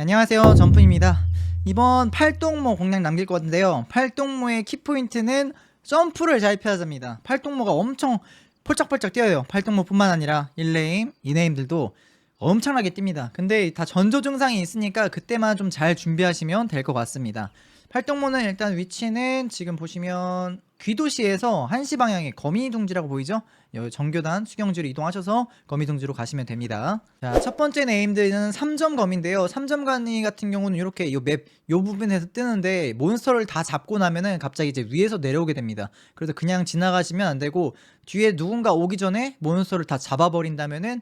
안녕하세요. 점프입니다. 이번 팔동모 공략 남길 것 같은데요. 팔동모의 키포인트는 점프를 잘 피하자 합니다. 팔동모가 엄청 폴짝폴짝 뛰어요. 팔동모 뿐만 아니라 1네임, 2네임들도 엄청나게 뜁니다. 근데 다 전조 증상이 있으니까 그때만 좀 잘 준비하시면 될 것 같습니다 팔동모는 일단 위치는 지금 보시면 귀도시에서 한시 방향에 거미둥지라고 보이죠? 여기 정교단 수경지로 이동하셔서 거미둥지로 가시면 됩니다. 자, 첫 번째 네임드는 3점 거미인데요. 3점 거미 같은 경우는 이렇게 요 맵, 요 부분에서 뜨는데 몬스터를 다 잡고 나면은 갑자기 이제 위에서 내려오게 됩니다. 그래서 그냥 지나가시면 안 되고 뒤에 누군가 오기 전에 몬스터를 다 잡아버린다면은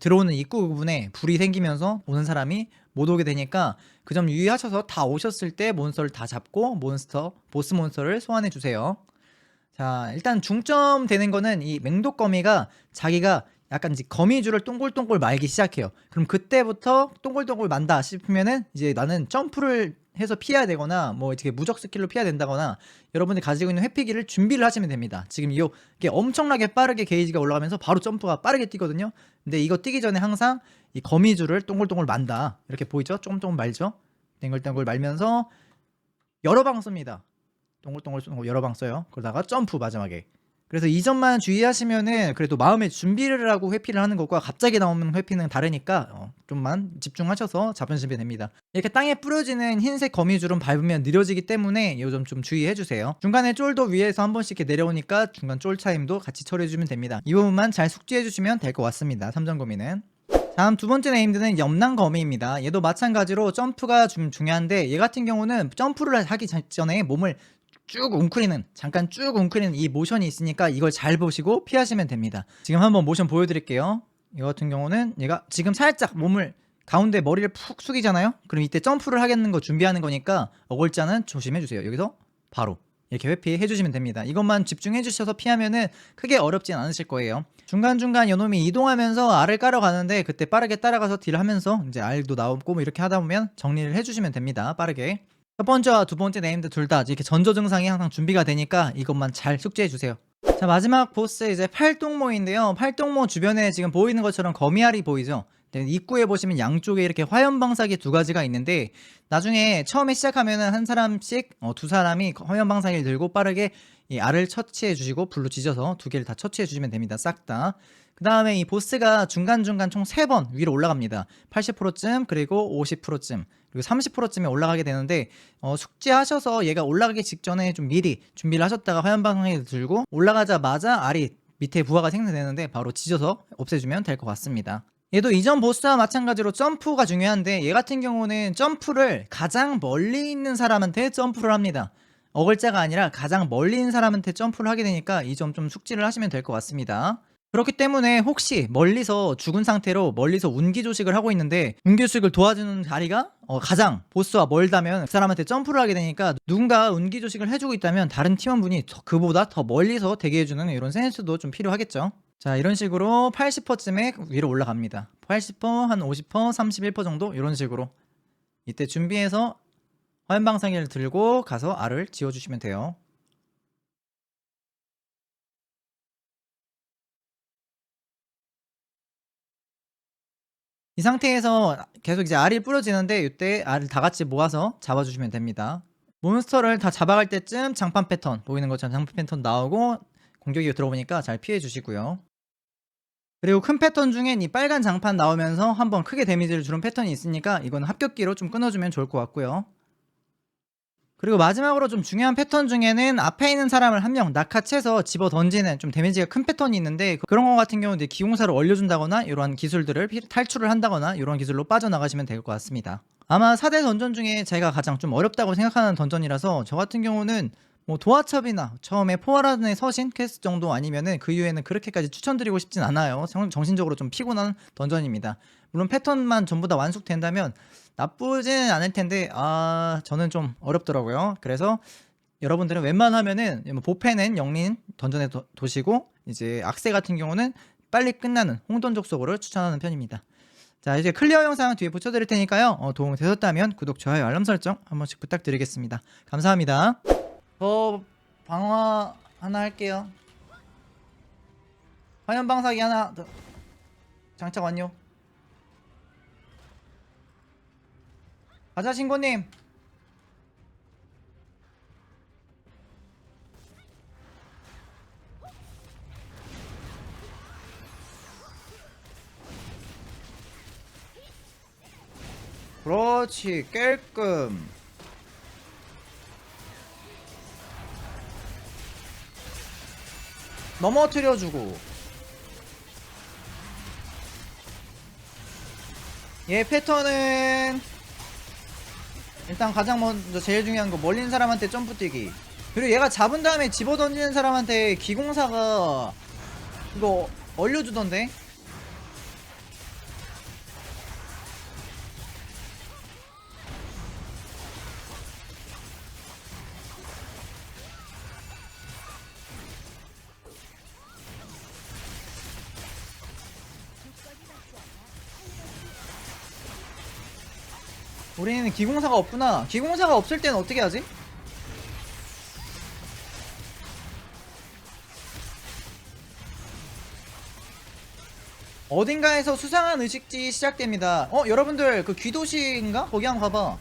들어오는 입구 부분에 불이 생기면서 오는 사람이 못 오게 되니까 그 점 유의하셔서 다 오셨을 때 몬스터를 다 잡고 몬스터 보스 몬스터를 소환해 주세요. 자 일단 중점 되는 거는 이 맹독거미가 자기가 약간 이제 거미줄을 동글동글 말기 시작해요. 그럼 그때부터 동글동글 만다 싶으면은 이제 나는 점프를 해서 피해야 되거나 뭐 이렇게 무적 스킬로 피해야 된다거나 여러분이 가지고 있는 회피기를 준비를 하시면 됩니다. 지금 이게 엄청나게 빠르게 게이지가 올라가면서 바로 점프가 빠르게 뛰거든요. 근데 이거 뛰기 전에 항상 이 거미줄을 동글동글 만다. 이렇게 보이죠? 조금 조금 말죠? 땡글땡글 말면서 여러 방 씁니다. 동글동글 여러 방 써요. 그러다가 점프 마지막에. 그래서 이 점만 주의하시면은 그래도 마음의 준비를 하고 회피를 하는 것과 갑자기 나오는 회피는 다르니까 어, 좀만 집중하셔서 잡으시면 됩니다. 이렇게 땅에 뿌려지는 흰색 거미줄은 밟으면 느려지기 때문에 이 점 좀 주의해 주세요. 중간에 쫄도 위에서 한 번씩 이렇게 내려오니까 중간 쫄 차임도 같이 처리해 주면 됩니다. 이 부분만 잘 숙지해 주시면 될 것 같습니다. 삼점 거미는. 다음 두 번째 네임드는 염난거미입니다. 얘도 마찬가지로 점프가 좀 중요한데 얘 같은 경우는 점프를 하기 전에 몸을 쭉 웅크리는 잠깐 쭉 웅크리는 이 모션이 있으니까 이걸 잘 보시고 피하시면 됩니다. 지금 한번 모션 보여드릴게요. 이 같은 경우는 얘가 지금 살짝 몸을 가운데 머리를 푹 숙이잖아요. 그럼 이때 점프를 하겠는 거 준비하는 거니까 어글자는 조심해 주세요. 여기서 바로 이렇게 회피해 주시면 됩니다. 이것만 집중해 주셔서 피하면은 크게 어렵진 않으실 거예요. 중간중간 요놈이 이동하면서 알을 깔아 가는데 그때 빠르게 따라가서 딜 하면서 이제 알도 나오고 뭐 이렇게 하다 보면 정리를 해 주시면 됩니다. 빠르게. 첫 번째와 두 번째 네임드 둘 다 이렇게 전조 증상이 항상 준비가 되니까 이것만 잘 숙지해 주세요. 자 마지막 보스 이제 팔동모인데요. 팔동모 주변에 지금 보이는 것처럼 거미알이 보이죠. 네, 입구에 보시면 양쪽에 이렇게 화염 방사기 두 가지가 있는데 나중에 처음에 시작하면은 한 사람씩 어, 두 사람이 화염 방사기를 들고 빠르게 이 알을 처치해 주시고 불로 지져서 두 개를 다 처치해 주시면 됩니다. 싹 다. 그 다음에 이 보스가 중간중간 총세번 위로 올라갑니다. 80%쯤 그리고 50%쯤 그리고 30%쯤에 올라가게 되는데 어, 숙지하셔서 얘가 올라가기 직전에 좀 미리 준비를 하셨다가 화염방사기를 들고 올라가자마자 알이 밑에 부하가 생성되는데 바로 지져서 없애주면 될 것 같습니다. 얘도 이전 보스와 마찬가지로 점프가 중요한데 얘 같은 경우는 점프를 가장 멀리 있는 사람한테 점프를 합니다. 어글자가 아니라 가장 멀리 있는 사람한테 점프를 하게 되니까 이 점 좀 숙지를 하시면 될 것 같습니다. 그렇기 때문에 혹시 멀리서 죽은 상태로 멀리서 운기 조식을 하고 있는데 운기 조식을 도와주는 자리가 어, 가장 보스와 멀다면 그 사람한테 점프를 하게 되니까 누군가 운기 조식을 해주고 있다면 다른 팀원분이 더- 그보다 더 멀리서 대기해주는 이런 센스도 좀 필요하겠죠. 자 이런 식으로 80%쯤에 위로 올라갑니다. 80%, 한 50%, 31% 정도 이런 식으로 이때 준비해서 화염방사기를 들고 가서 알을 지워주시면 돼요. 이 상태에서 계속 이제 알이 뿌려지는데 이때 알을 다 같이 모아서 잡아주시면 됩니다. 몬스터를 다 잡아갈 때쯤 장판 패턴 보이는 것처럼 장판 패턴 나오고 공격이 들어오니까 잘 피해 주시고요. 그리고 큰 패턴 중엔 이 빨간 장판 나오면서 한번 크게 데미지를 주는 패턴이 있으니까 이건 합격기로 좀 끊어주면 좋을 것 같고요. 그리고 마지막으로 좀 중요한 패턴 중에는 앞에 있는 사람을 한 명 낙하채서 집어 던지는 좀 데미지가 큰 패턴이 있는데 그런 거 같은 경우는 기공사를 얼려준다거나 이러한 기술들을 피- 탈출을 한다거나 이런 기술로 빠져나가시면 될 것 같습니다. 아마 4대 던전 중에 제가 가장 좀 어렵다고 생각하는 던전이라서 저 같은 경우는 뭐 도화첩이나 처음에 포화라든의 서신 퀘스트 정도 아니면은 그 이후에는 그렇게까지 추천드리고 싶진 않아요. 정- 정신적으로 좀 피곤한 던전입니다. 물론 패턴만 전부 다 완숙된다면 나쁘지는 않을 텐데 아 저는 좀 어렵더라고요. 그래서 여러분들은 웬만하면은 뭐 보패는 영린 던전에 도, 도시고 이제 악세 같은 경우는 빨리 끝나는 홍던 족 속으로 추천하는 편입니다. 자 이제 클리어 영상 뒤에 붙여드릴 테니까요. 어, 도움 되셨다면 구독, 좋아요, 알람 설정 한 번씩 부탁드리겠습니다. 감사합니다. 저 방화 하나 할게요. 화염 방사기 하나 더 장착 완료. 가자 신고님. 그렇지 깔끔. 넘어뜨려주고. 얘 패턴은 일단 가장 먼저 제일 중요한 거 멀린 사람한테 점프 뛰기. 그리고 얘가 잡은 다음에 집어 던지는 사람한테 기공사가 이거 얼려주던데 우리는 기공사가 없구나. 기공사가 없을 땐 어떻게 하지? 어딘가에서 수상한 의식지 시작됩니다. 어 여러분들 그 귀도시인가? 거기 한번 가봐.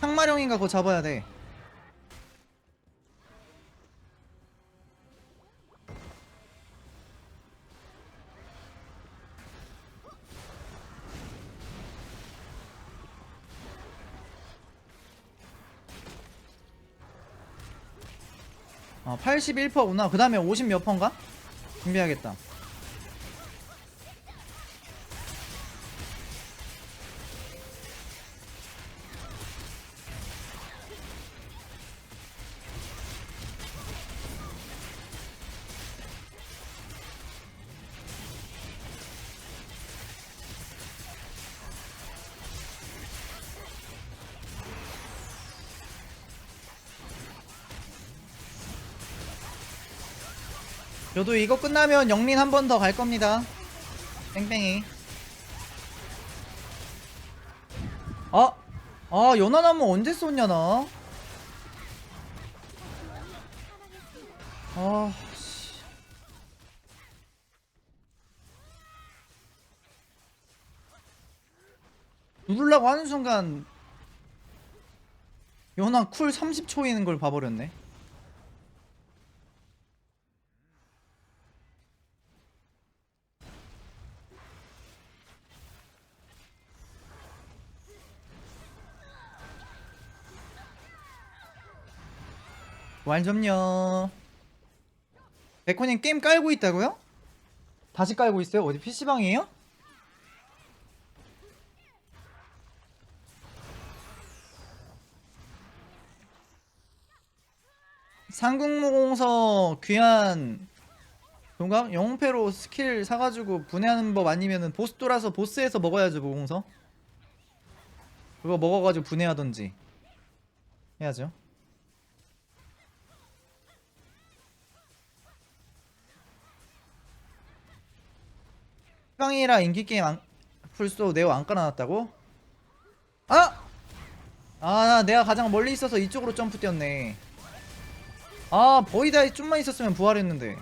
항마령인가? 그거 잡아야 돼 81%구나. 그 다음에 50 몇 퍼인가? 준비하겠다. 저도 이거 끝나면 영린 한 번 더 갈 겁니다. 뺑뺑이. 아, 아 연하나무 언제 쏘냐 나? 아, 씨. 누르려고 하는 순간 연하 쿨 30초이는 걸 봐버렸네. 완점요. 백호님 게임 깔고 있다고요? 다시 깔고 있어요? 어디 PC방이에요? 상국모공서 귀한 동각 영웅패로 스킬 사가지고 분해하는 법 아니면은 보스 돌아서 보스에서 먹어야죠 모공서 그거 먹어가지고 분해하던지 해야죠 빵이라 인기게임 안, 풀소 네오 안 깔아놨다고? 아! 아, 나 내가 가장 멀리 있어서 이쪽으로 점프 뛰었네. 아, 보이다에 좀만 있었으면 부활했는데.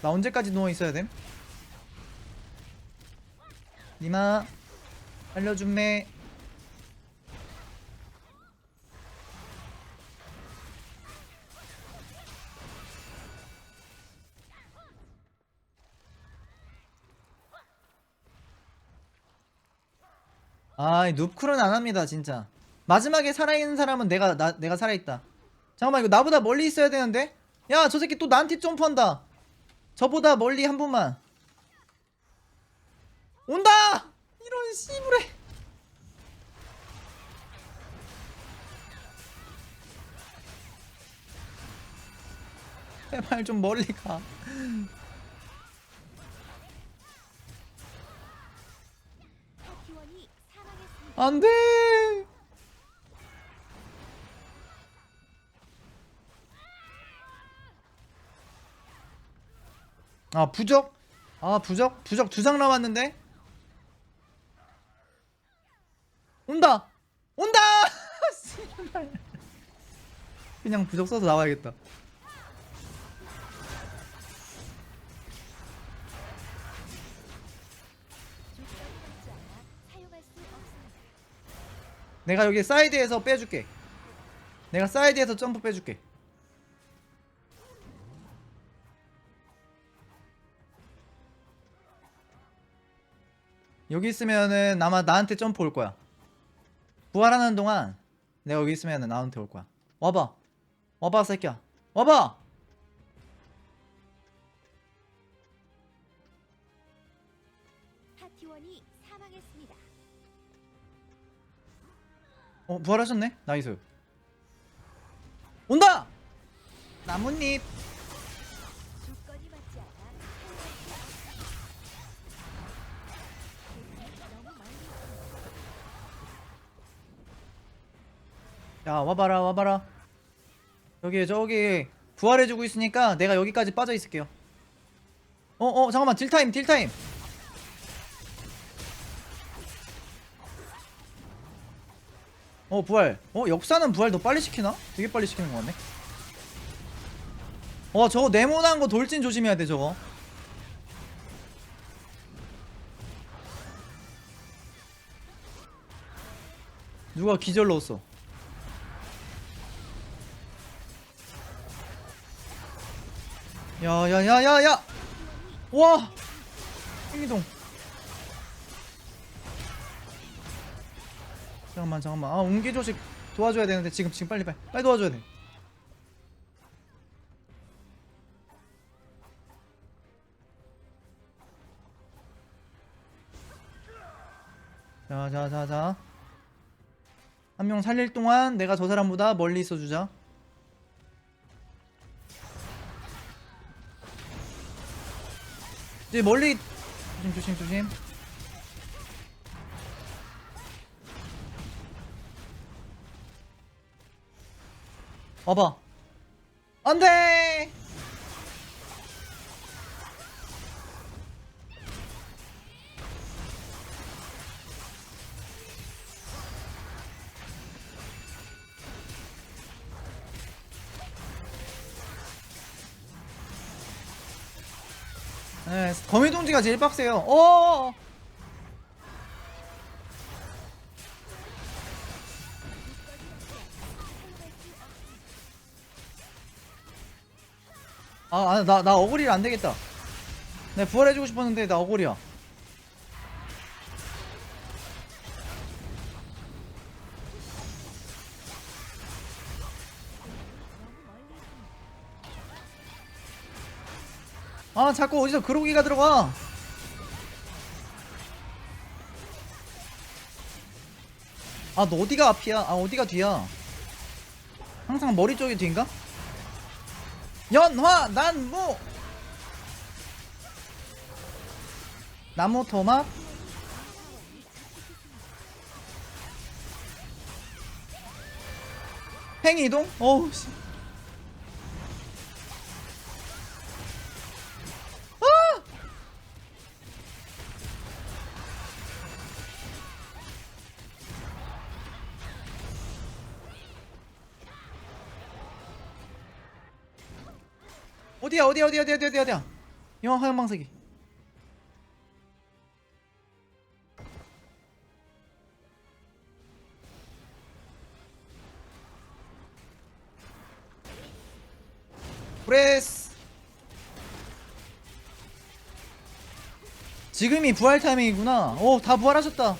나 언제까지 누워 있어야 됨? 니마, 알려줌매. 아, 이 눕쿨은 안 합니다, 진짜. 마지막에 살아있는 사람은 내가, 나, 내가 살아있다. 잠깐만, 이거 나보다 멀리 있어야 되는데? 야, 저 새끼 또 나한테 점프한다. 저보다 멀리 한 분만. 온다! 이런 씨부레. 제발 좀 멀리 가. 안 돼! 아, 부적? 아, 부적? 부적 두 장 남았는데? 온다! 온다! 그냥 부적 써서 나와야겠다. 내가 여기 사이드에서 빼줄게. 내가 사이드에서 점프 빼줄게. 여기 있으면은 아마 나한테 점프 올 거야. 부활하는 동안 내가 여기 있으면은 나한테 올 거야. 와봐. 와봐 새끼야. 와봐 어 부활하셨네? 나이스. 온다! 나뭇잎. 야 와봐라 와봐라. 여기 저기. 부활해주고 있으니까 내가 여기까지 빠져 있을게요. 어어 잠깐만. 딜타임 딜타임 어 부활. 어 역사는 부활 더 빨리 시키나? 되게 빨리 시키는 거 같네. 어 저거 네모난 거 돌진 조심해야 돼 저거. 누가 기절 넣었어. 야야야야야! 와! 행이동 잠깐만 잠깐만. 아 웅기 조식 도와줘야 되는데 지금 지금 빨리 빨리 빨리 도와줘야 돼. 자자자자. 한 명 살릴 동안 내가 저 사람보다 멀리 있어주자. 이제 멀리 조심 조심 조심 와봐 안돼 네, 거미동지가 제일 빡세요. 어. 아, 아, 나, 나 어글이라 안 되겠다. 내가 부활해주고 싶었는데, 나 어글이야. 아, 자꾸 어디서 그로기가 들어가. 아, 너 어디가 앞이야? 아, 어디가 뒤야? 항상 머리 쪽이 뒤인가? 연화 난무. 나무 토막. 행이동? 어우 씨 어디야 어디야 어디야 어디야 어디야 어디야? 영화 화염방사기. 브레스. 지금이 부활 타이밍이구나. 오 다 부활하셨다.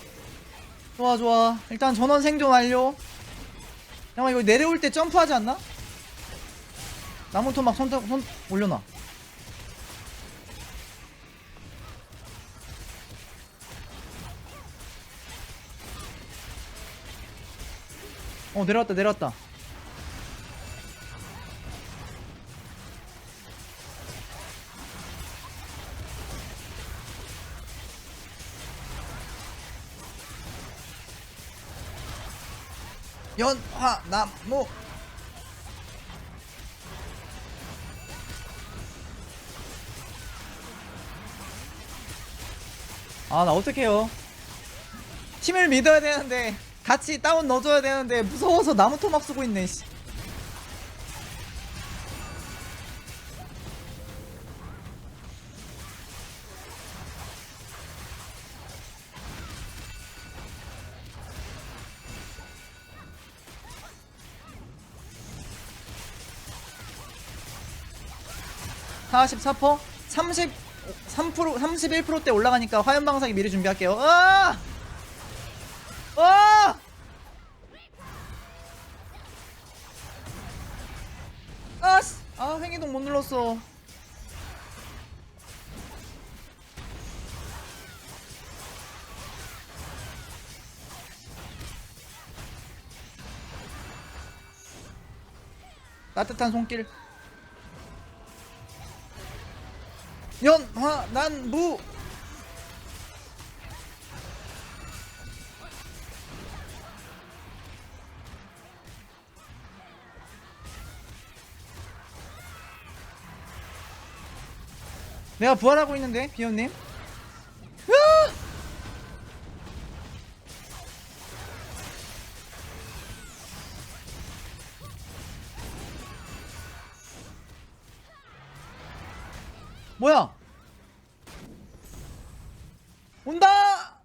좋아 좋아. 일단 전원 생존 완료. 잠깐만 이거 내려올 때 점프하지 않나? 나무 토막 손, 손 올려놔. 어 내려왔다 내려왔다. 연화 나무 아 나 어떡해요 팀을 믿어야 되는데 같이 다운 넣어줘야 되는데 무서워서 나무 토막 쓰고 있네 씨. 사십사퍼 삼십 3% 31%대 올라가니까 화염 방사기 미리 준비할게요. 아! 아! 아! 씨. 아, 횡이동 못 눌렀어. 따뜻한 손길. 연화 난무 내가 부활하고 있는데 비연님 뭐야 온다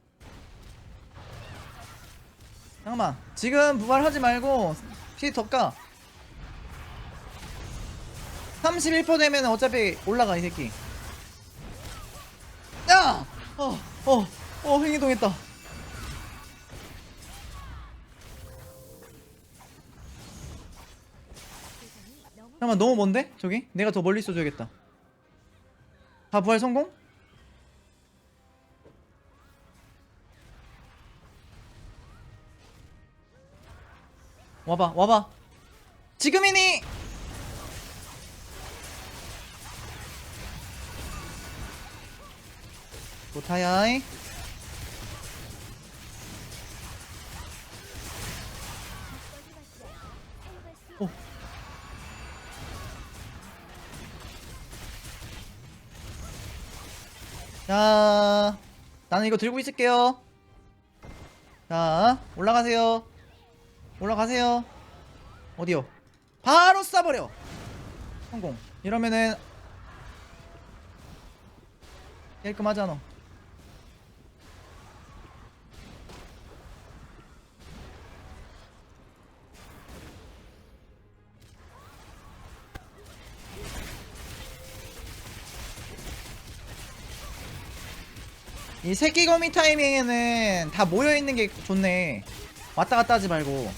잠깐만 지금 부활하지 말고 피 덮까 31% 되면 어차피 올라가 이 새끼 야! 어, 어, 어, 너무 잠깐만, 너무 먼데? 저기? 내가 더 멀리 쏘줘야겠다. 다 부활 성공? 와봐, 와봐. 지금이니! 고타야이. 자, 나는 이거 들고 있을게요. 자, 올라가세요. 올라가세요. 어디요? 바로 쏴버려. 성공. 이러면은 깔끔하잖아. 이 새끼 거미 타이밍에는 다 모여 있는 게 좋네. 왔다 갔다 하지 말고.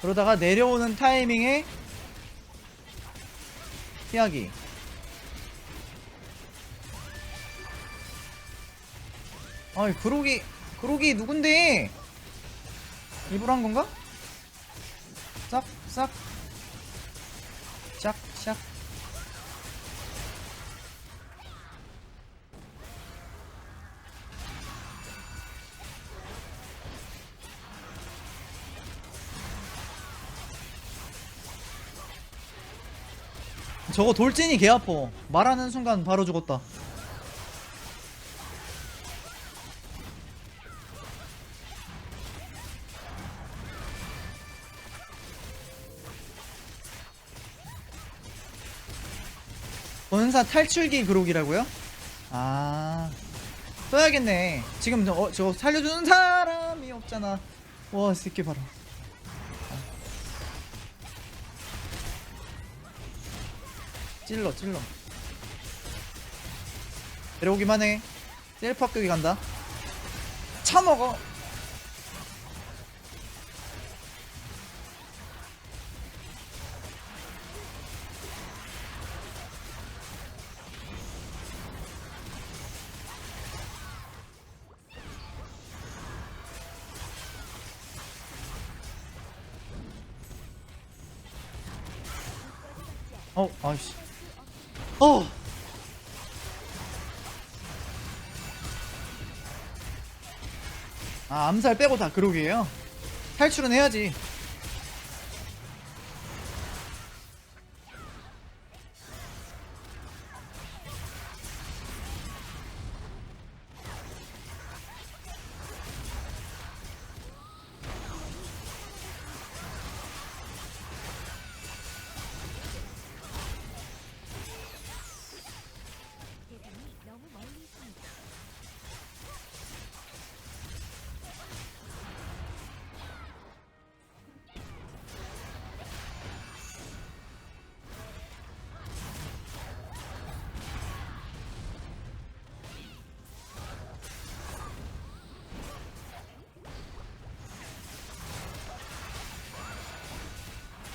그러다가 내려오는 타이밍에 피하기. 아이 그로기 그로기 누군데? 일부러 한 건가? 싹 싹. 저거 돌진이 개 아파. 말하는 순간 바로 죽었다. 본사 탈출기 그록이라고요? 아 써야겠네. 지금 저, 어, 저 살려주는 사람이 없잖아. 와, 이 새끼 봐라. 찔러 찔러. 내려오기만 해. 셀프 합격이 간다. 차 먹어. 어 아이씨 어 아, 암살 빼고 다 그러게요. 탈출은 해야지.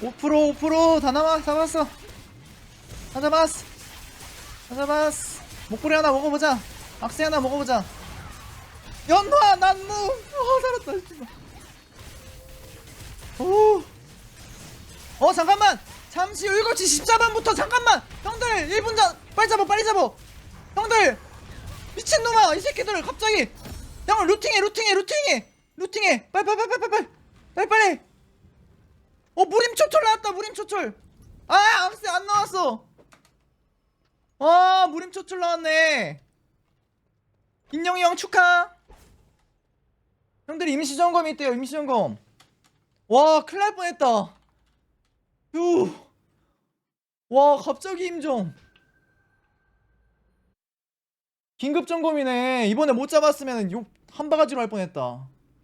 5% 5%다 남아 잡았어. 다 잡았어. 다 잡았어. 목걸이 하나 먹어보자. 악세 하나 먹어보자. 연화 난무. 어 살았다 씨발. 오. 어 잠깐만. 잠시 7시 14분부터 잠깐만. 형들 1분 전. 빨리 잡아 빨리 잡아 형들 미친놈아 이 새끼들 갑자기. 형을 루팅해 루팅해 루팅해. 루팅해. 빨리 어 무림 초철 나왔다 무림 초철. 아 악세 안 나왔어. 와 무림 초철 나왔네. 인영이 형 축하. 형들 임시점검이 있대요 임시점검. 와 큰일 날 뻔했다. 휴. 와 갑자기 임종. 긴급 점검이네. 이번에 못 잡았으면 욕 한 바가지로 할 뻔했다